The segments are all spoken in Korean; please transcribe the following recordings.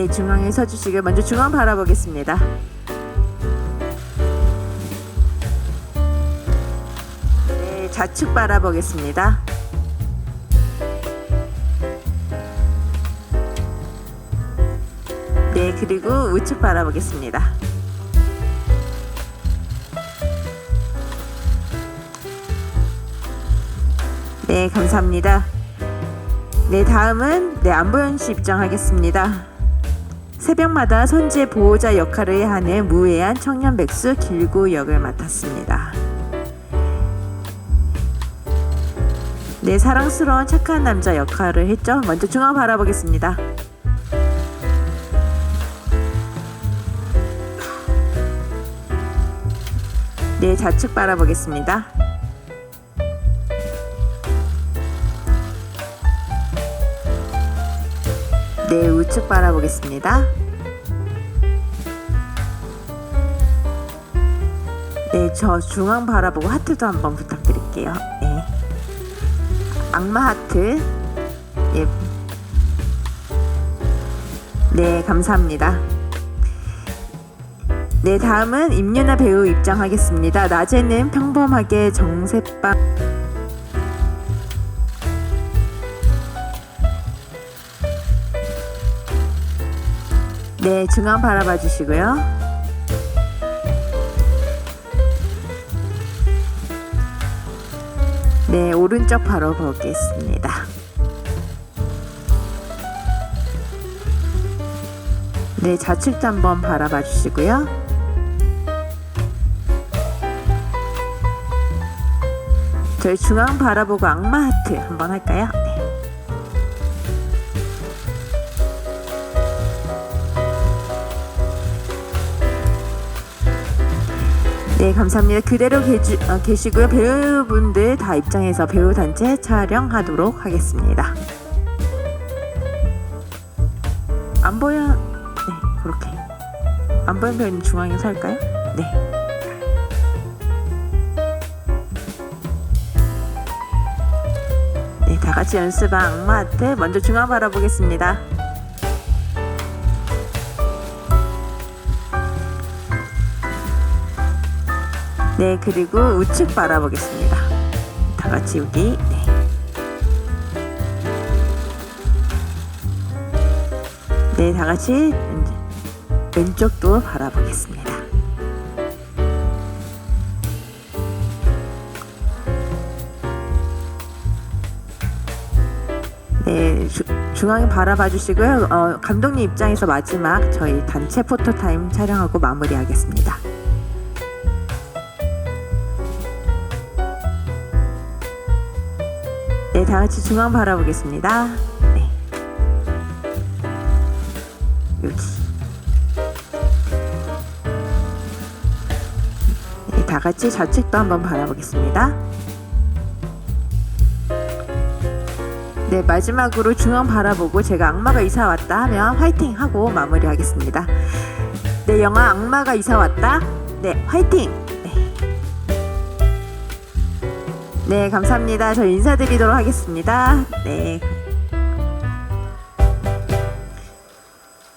네, 중앙에 서주시길 먼저 중앙 바라보겠습니다. 네, 좌측 바라보겠습니다. 네, 그리고 우측 바라보겠습니다. 네, 감사합니다. 네, 다음은 네, 안보현 씨 입장하겠습니다. 새벽마다 선제 보호자 역할을 하는 무해한 청년 백수 길구 역을 맡았습니다. 네, 사랑스러운 착한 남자 역할을 했죠. 먼저 중앙 바라보겠습니다. 네, 좌측 바라보겠습니다. 네, 우측 바라보겠습니다. 네, 저 중앙 바라보고 하트도 한번 부탁드릴게요. 네. 악마 하트. 예. 네, 감사합니다. 네, 다음은 임윤아 배우 입장하겠습니다. 낮에는 평범하게 정세빵 네, 중앙 바라봐 주시고요. 네, 오른쪽 바로 보겠습니다. 네, 좌측도 한번 바라봐 주시고요. 저희 중앙 바라보고 악마 하트 한번 할까요? 감사합니다. 그대로 계주, 어, 계시고요. 배우분들 다 입장해서 배우 단체 촬영하도록 하겠습니다. 안 보여? 네, 그렇게. 안 보이는 배우는 중앙에서 할까요? 네. 네, 다 같이 연습한 악마한테 먼저 중앙 바라보겠습니다. 네, 그리고 우측 바라보겠습니다. 다 같이 여기. 네. 네, 다 같이 왼쪽도 바라보겠습니다. 네, 주, 중앙에 바라봐 주시고요. 어, 감독님 입장에서 마지막 저희 단체 포토타임 촬영하고 마무리하겠습니다. 네, 다 같이 중앙 바라보겠습니다. 네. 여기. 네, 다 같이 좌측도 한번 바라보겠습니다. 네, 마지막으로 중앙 바라보고 제가 악마가 이사 왔다 하면 화이팅 하고 마무리하겠습니다. 네, 영화 악마가 이사 왔다. 네, 화이팅! 네, 감사합니다. 저 인사드리도록 하겠습니다. 네.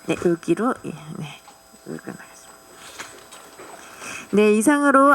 네, 여기로, 예, 네, 여기로 나가겠습니다. 네, 이상으로